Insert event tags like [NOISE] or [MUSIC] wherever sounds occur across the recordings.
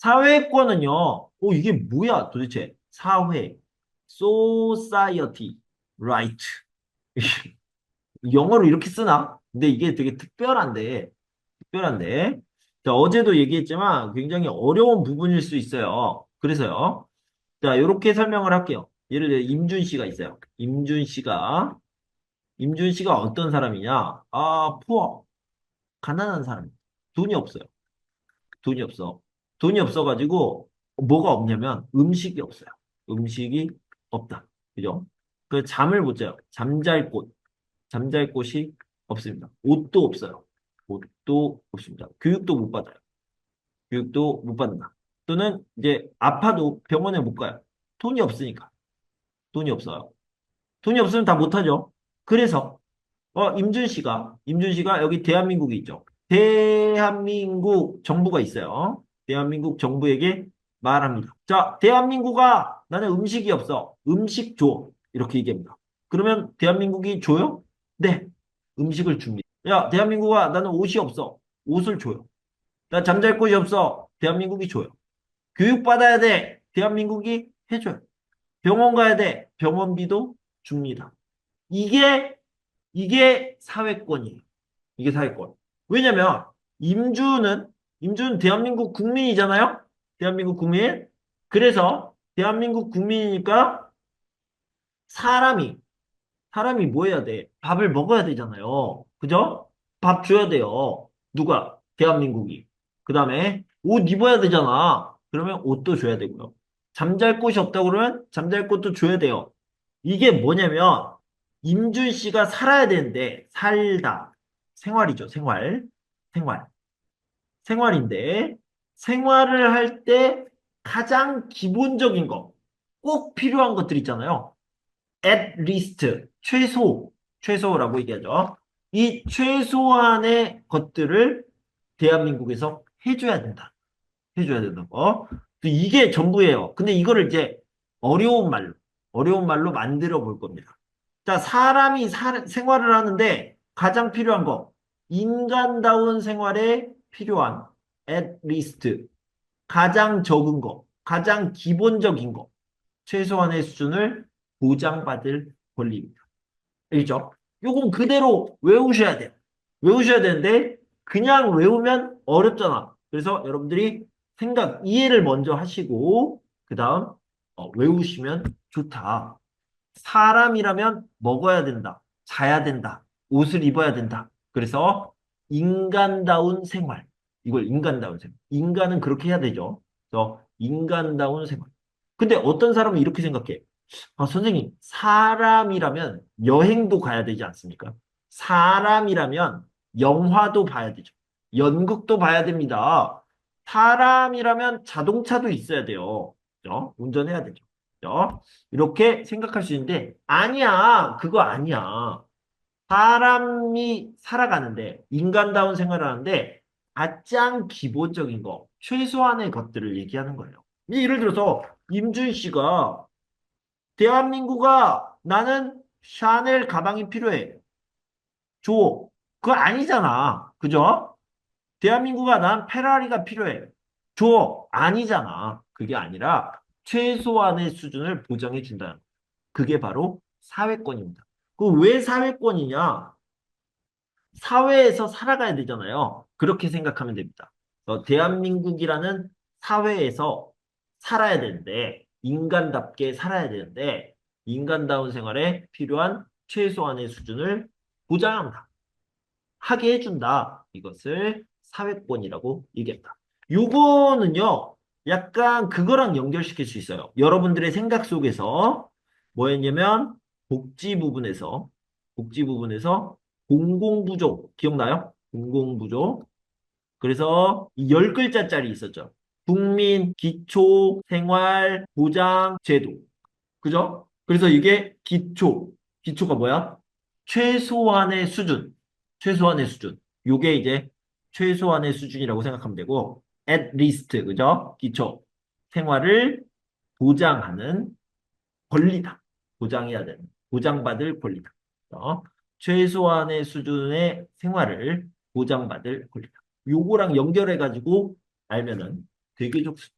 사회권은요, 오, 이게 뭐야 도대체? 사회, society, right. [LAUGHS] 영어로 이렇게 쓰나? 근데 이게 되게 특별한데, 특별한데. 자, 어제도 얘기했지만 굉장히 어려운 부분일 수 있어요. 그래서요. 자, 이렇게 설명을 할게요. 예를 들어 임준 씨가 있어요. 임준 씨가, 임준 씨가 어떤 사람이냐? 아, 푸어. 가난한 사람. 돈이 없어요. 돈이 없어. 돈이 없어가지고 뭐가 없냐면 음식이 없어요. 음식이 없다. 그죠? 그 잠을 못 자요. 잠잘 곳. 잠잘 곳이 없습니다. 옷도 없어요. 옷도 없습니다. 교육도 못 받아요. 교육도 못 받는다. 또는 이제 아파도 병원에 못 가요. 돈이 없으니까. 돈이 없어요. 돈이 없으면 다 못하죠. 그래서 어 임준 씨가 임준 씨가 여기 대한민국이 있죠. 대한민국 정부가 있어요. 대한민국 정부에게 말합니다. 자, 대한민국아, 나는 음식이 없어. 음식 줘. 이렇게 얘기합니다. 그러면 대한민국이 줘요? 네. 음식을 줍니다. 야, 대한민국아, 나는 옷이 없어. 옷을 줘요. 나 잠잘 곳이 없어. 대한민국이 줘요. 교육받아야 돼. 대한민국이 해줘요. 병원 가야 돼. 병원비도 줍니다. 이게, 이게 사회권이에요. 이게 사회권. 왜냐면, 임주는, 임주는 대한민국 국민이잖아요? 대한민국 국민. 그래서, 대한민국 국민이니까, 사람이, 사람이 뭐 해야 돼? 밥을 먹어야 되잖아요. 그죠? 밥 줘야 돼요. 누가? 대한민국이. 그 다음에, 옷 입어야 되잖아. 그러면 옷도 줘야 되고요. 잠잘 곳이 없다 그러면 잠잘 곳도 줘야 돼요. 이게 뭐냐면 임준 씨가 살아야 되는데 살다 생활이죠. 생활. 생활. 생활인데 생활을 할 때 가장 기본적인 거, 꼭 필요한 것들 있잖아요. at least 최소, 최소라고 얘기하죠. 이 최소한의 것들을 대한민국에서 해줘야 된다. 해줘야 된다는 거. 이게 전부예요. 근데 이거를 이제 어려운 말로, 어려운 말로 만들어 볼 겁니다. 자, 사람이 사, 생활을 하는데 가장 필요한 거, 인간다운 생활에 필요한 at least 가장 적은 거, 가장 기본적인 거, 최소한의 수준을 보장받을 권리입니다. 알겠죠? 요건 그대로 외우셔야 돼요. 외우셔야 되는데 그냥 외우면 어렵잖아. 그래서 여러분들이 생각, 이해를 먼저 하시고 그 다음 어, 외우시면 좋다. 사람이라면 먹어야 된다. 자야 된다. 옷을 입어야 된다. 그래서 인간다운 생활. 이걸 인간다운 생활. 인간은 그렇게 해야 되죠. 그래서 인간다운 생활. 근데 어떤 사람은 이렇게 생각해. 아, 선생님, 사람이라면 여행도 가야 되지 않습니까? 사람이라면 영화도 봐야 되죠. 연극도 봐야 됩니다. 사람이라면 자동차도 있어야 돼요. 그죠? 운전해야 되죠. 그죠? 이렇게 생각할 수 있는데, 아니야. 그거 아니야. 사람이 살아가는데, 인간다운 생활을 하는데, 가장 기본적인 거, 최소한의 것들을 얘기하는 거예요. 예를 들어서, 임준 씨가, 대한민국아, 나는 샤넬 가방이 필요해. 줘. 그거 아니잖아. 그죠? 대한민국아, 난 페라리가 필요해. 줘. 아니잖아. 그게 아니라 최소한의 수준을 보장해 준다. 그게 바로 사회권입니다. 그왜 사회권이냐? 사회에서 살아가야 되잖아요. 그렇게 생각하면 됩니다. 대한민국이라는 사회에서 살아야 되는데, 인간답게 살아야 되는데, 인간다운 생활에 필요한 최소한의 수준을 보장한다. 하게 해준다. 이것을 사회권이라고 얘기합니다. 요거는요, 약간 그거랑 연결시킬 수 있어요. 여러분들의 생각 속에서 뭐였냐면, 복지 부분에서, 복지 부분에서 공공부조, 기억나요? 공공부조. 그래서 이열 글자짜리 있었죠. 국민 기초 생활 보장 제도. 그죠? 그래서 이게 기초. 기초가 뭐야? 최소한의 수준. 최소한의 수준. 요게 이제 최소한의 수준이라고 생각하면 되고 at least 그죠? 기초 생활을 보장하는 권리다. 보장해야 되는 보장받을 권리다. 어? 최소한의 수준의 생활을 보장받을 권리다. 요거랑 연결해 가지고 알면은 되게 좋습니다.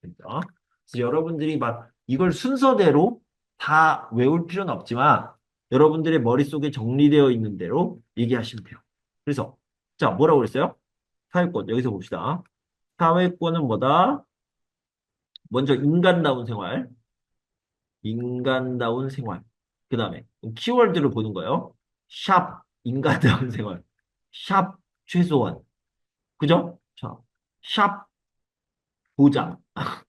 그래서 여러분들이 막 이걸 순서대로 다 외울 필요는 없지만 여러분들의 머릿속에 정리되어 있는 대로 얘기하시면 돼요. 그래서 자 뭐라고 그랬어요? 사회권 여기서 봅시다. 사회권은 뭐다? 먼저 인간다운 생활, 인간다운 생활. 그 다음에 키워드를 보는 거예요. 샵 인간다운 [LAUGHS] 생활, 샵 최소한, 그죠? 자, 샵 보장, [LAUGHS]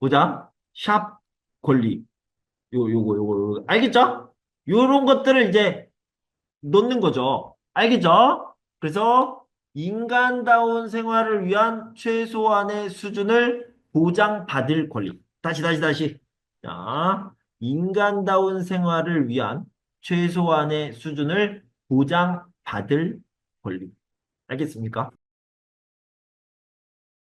보장, 샵 권리. 요, 요거, 요거, 요거. 알겠죠? 요런 것들을 이제 놓는 거죠. 알겠죠? 그래서 인간다운 생활을 위한 최소한의 수준을 보장받을 권리. 다시, 다시, 다시. 자, 인간다운 생활을 위한 최소한의 수준을 보장받을 권리. 알겠습니까?